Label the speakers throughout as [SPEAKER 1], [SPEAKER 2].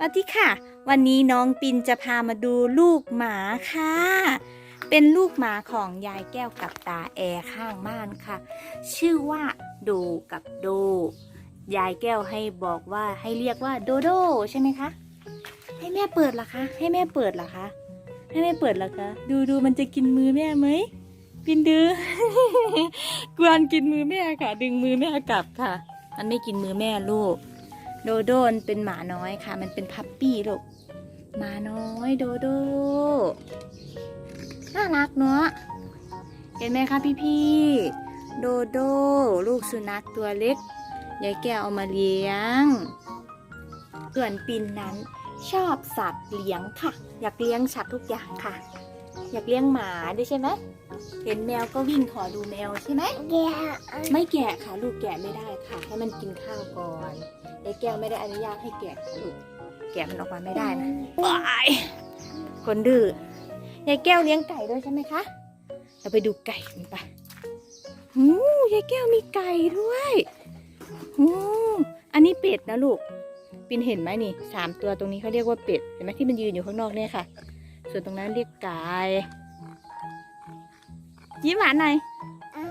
[SPEAKER 1] สวัสดีค่ะ วันนี้น้องปินจะพามาดูลูกหมาค่ะ เป็นลูกหมาของยายแก้วกับตาแอร์ข้างบ้านค่ะ ชื่อว่าโดกับโด ยายแก้วให้บอกว่าให้เรียกว่าโดโดใช่ไหมคะ ให้แม่เปิดเหรอคะ ให้แม่เปิดเหรอคะ ให้แม่เปิดเหรอคะ ดูดูมันจะกินมือแม่ไหม ปินดื้อกวนกินมือแม่ค่ะ ดึงมือแม่กลับค่ะ มันไม่กินมือแม่ลูก โดโดนเป็นหมาน้อยค่ะ มันเป็นพัปปี้ลูกหมาน้อยโดโด น่ารักเนาะ เห็นไหมคะพี่พี่ๆ โดโด ลูกสุนัขตัวเล็ก ยายแก้วเอามาเลี้ยงส่วนปินนั้นชอบสัตว์เลี้ยงค่ะ อยากเลี้ยงสัตว์ทุกอย่างค่ะ อยากเลี้ยงหมาด้วยใช่ไหมเห็นแมวก็วิ่งขอดูแมวใช่ไหม
[SPEAKER 2] แกะ
[SPEAKER 1] ไม่แกะค่ะลูกแกะไม่ได้ค่ะ ให้มันกินข้าวก่อนยายแก้วไม่ได้อนุญาตให้แกะค่ะลูกแกะมันออกมาไม่ได้นะว้ายคนดื้อยายแก้วเลี้ยงไก่ด้วยใช่ไหมคะเราไปดูไก่กันไปหูยายแก้วมีไก่ด้วยหูอันนี้เป็ดนะลูกปินเห็นไหมนี่สามตัวตรงนี้เขาเรียกว่าเป็ดเห็นไหมที่มันยืนอยู่ข้างนอกเนี่ยค่ะ ส่วนตรงนั้นเรียกไก่ยิ้มหวานหน่อย
[SPEAKER 2] อะ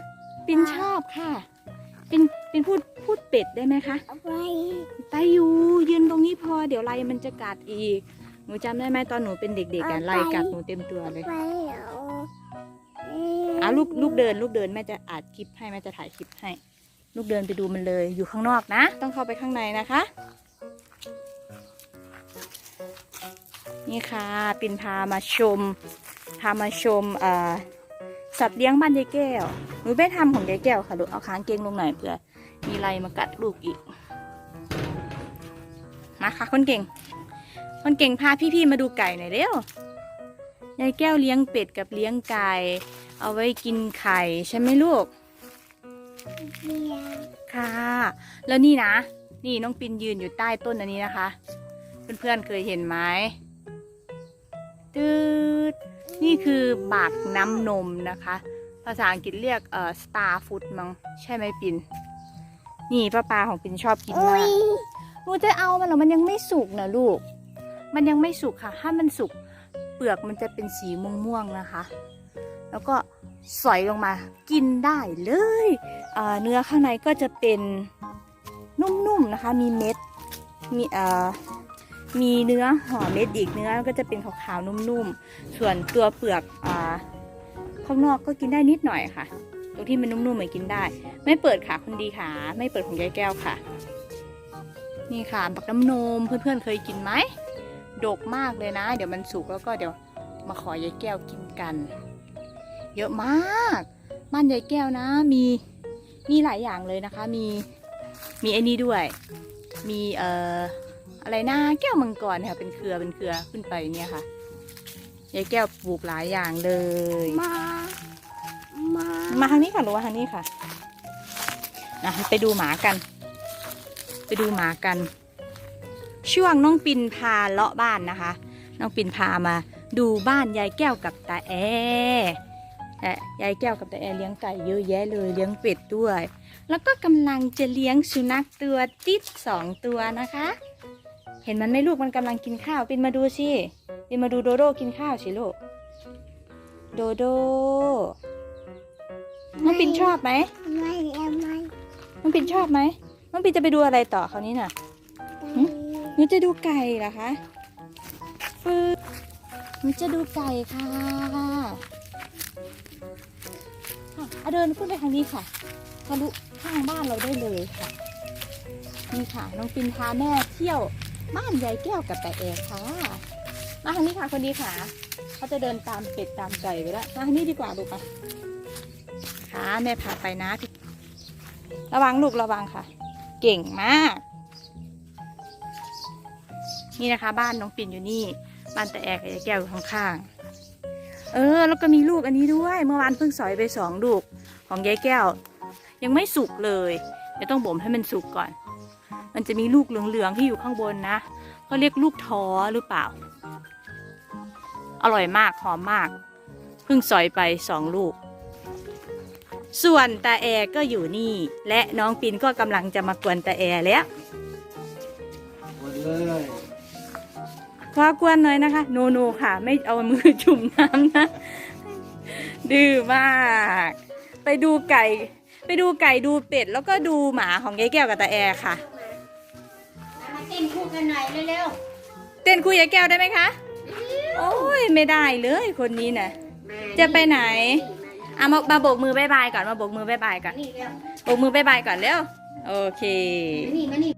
[SPEAKER 1] ปินชอบค่ะ ปินปินพูดพูดเป็ดได้ไหมคะ
[SPEAKER 2] เอาไป
[SPEAKER 1] ไตอยู่ยืนตรงนี้พอเดี๋ยวไล่มันจะกัดอีก หนูจำได้ไหมตอนหนูเป็นเด็กๆกันไล่กัดหนูเต็มตัวเลย
[SPEAKER 2] ไปเอา
[SPEAKER 1] อะลูกลูกเดิน ลูกเดินแม่จะอัดคลิปให้แม่จะถ่ายคลิปให้ ลูกเดินไปดูมันเลยอยู่ข้างนอกนะ ต้องเข้าไปข้างในนะคะ นี่ค่ะปินพามาชม พามาชมเอ่อสัตว์เลี้ยงบ้านยายแก้วหนูไปทำของยายแก้วค่ะลูกเอาค้างเกงลงหน่อยเผื่อมีอะไรมากัดลูกอีกมาค่ะคนเก่ง คนเก่งพาพี่ๆมาดูไก่หน่อยเร็วยายแก้วเลี้ยงเป็ดกับเลี้ยงไก่ เอาไว้กินไข่ใช่ไหมลูก
[SPEAKER 2] เบียร์
[SPEAKER 1] ค่ะ แล้วนี่นะ นี่น้องปินยืนอยู่ใต้ต้นอันนี้นะคะ เพื่อนๆเคยเห็นไหม ตืดนี่คือบากน้ำนมนะคะ ภาษาอังกฤษเรียกเอ่อ star food มั้งใช่ไหมปินนี่ป้าปาของปินชอบกิน
[SPEAKER 2] อุ้
[SPEAKER 1] มายกหนูจะเอามันเหรอมันยังไม่สุกนะลูก มันยังไม่สุกค่ะ ถ้ามันสุกเปลือกมันจะเป็นสีม่วงๆนะคะ แล้วก็สอยลงมากินได้เลยเอ่อเนื้อข้างในก็จะเป็นนุ่มๆนะคะ มีเม็ด มีเอ่อ มีเนื้อห่อเม็ดอีกเนื้อก็จะเป็นขาวๆนุ่มๆ ส่วนตัวเปลือกอ่าข้างนอกก็กินได้นิดหน่อยค่ะ ตรงที่มันนุ่มๆเหมันกินได้ ไม่เปิดค่ะคนดีค่ะ ไม่เปิดของยายแก้วค่ะ นี่ค่ะบักน้ำนมเพื่อนๆเคยกินไหมดกมากเลยนะ เดี๋ยวมันสุกแล้วก็เดี๋ยวมาขอยายแก้วกินกัน เยอะมากบ้านยายแก้วนะ มีมีหลายอย่างเลยนะคะ มีมีไอ้นี่ด้วย มีเอ่อ อะไรนะแก้วมังกรเนี่ยค่ะ เป็นเครือเป็นเครือขึ้นไปเนี่ยค่ะยายแก้วปลูกหลายอย่างเลย
[SPEAKER 2] มา มา
[SPEAKER 1] มาทางนี้ค่ะหนูมาทางนี้ค่ะนะไปดูหมากัน ไปดูหมากัน ช่วงน้องปินพาเลาะบ้านนะคะ น้องปินพามาดูบ้านยายแก้วกับตาแอแต่ยายแก้วกับตาแอเลี้ยงไก่เยอะแยะเลยเลี้ยงเป็ดด้วย แล้วก็กำลังจะเลี้ยงสุนัขตัวติดสองตัวนะคะ เห็นมันไหมลูกมันกำลังกินข้าวปินมาดูสิปินมาดูโดโดกินข้าวสิลูก โดโดน้องปินชอบไหม
[SPEAKER 2] ไม่เอาไม่
[SPEAKER 1] น้องปินชอบไหมน้องปินจะไปดูอะไรต่อคราวนี้น่ะหึหนูจะดูไก่เหรอคะฟืดหนูจะดูไก่ค่ะค่ะเอาเดินขึ้นไปทางนี้ค่ะทะลุข้างบ้านเราได้เลยค่ะ นี่ค่ะ น้องปินพาแม่เที่ยว บ้านยายแก้วกับแต่เอกค่ะ มาทางนี้ค่ะคนดีค่ะ เขาจะเดินตามเป็ดตามไก่ไปแล้วมาทางนี้ดีกว่าลูกค่ะค่ะแม่พาไปนะระวังลูกระวังค่ะ เก่งมาก นี่นะคะ บ้านน้องปิ่นอยู่นี่ บ้านแตาแอกกับยายแก้วอยู่ข้างๆ เออ แล้วก็มีลูกอันนี้ด้วย เมื่อวานเพิ่งสอยไปสองลูกของยายแก้ว ยังไม่สุกเลยเดี๋ยวต้องบ่มให้มันสุกก่อน มันจะมีลูกเหลืองๆที่อยู่ข้างบนนะเขาเรียกลูกท้อหรือเปล่า อร่อยมากหอมมาก เพิ่งสอยไปสองลูก ส่วนตาแอก็อยู่นี่ และน้องปินก็กำลังจะมากวนตาแอแล้ว
[SPEAKER 3] เลย
[SPEAKER 1] ขอกวนหน่อยนะคะ โนโนค่ะ ไม่เอามือจุ่มน้ำนะ ดื้อมาก ไปดูไก่ ไปดูไก่ดูเป็ด แล้วก็ดูหมาของยายแก้วกับตาแอร์ค่ะ
[SPEAKER 2] กันหน่อยเร็ว
[SPEAKER 1] เต้นคุยยายแก้วได้ไหมคะ โอ้ยไม่ได้เลยคนนี้น่ะ
[SPEAKER 2] ๆ
[SPEAKER 1] จะไปไหนอะมามาโบกมือบายบายก่อนมาโบกมือบายบายก่อน
[SPEAKER 2] นี่เร็ว
[SPEAKER 1] โบกมือบายบายก่อนเร็วโอเค
[SPEAKER 2] มานี่มานี่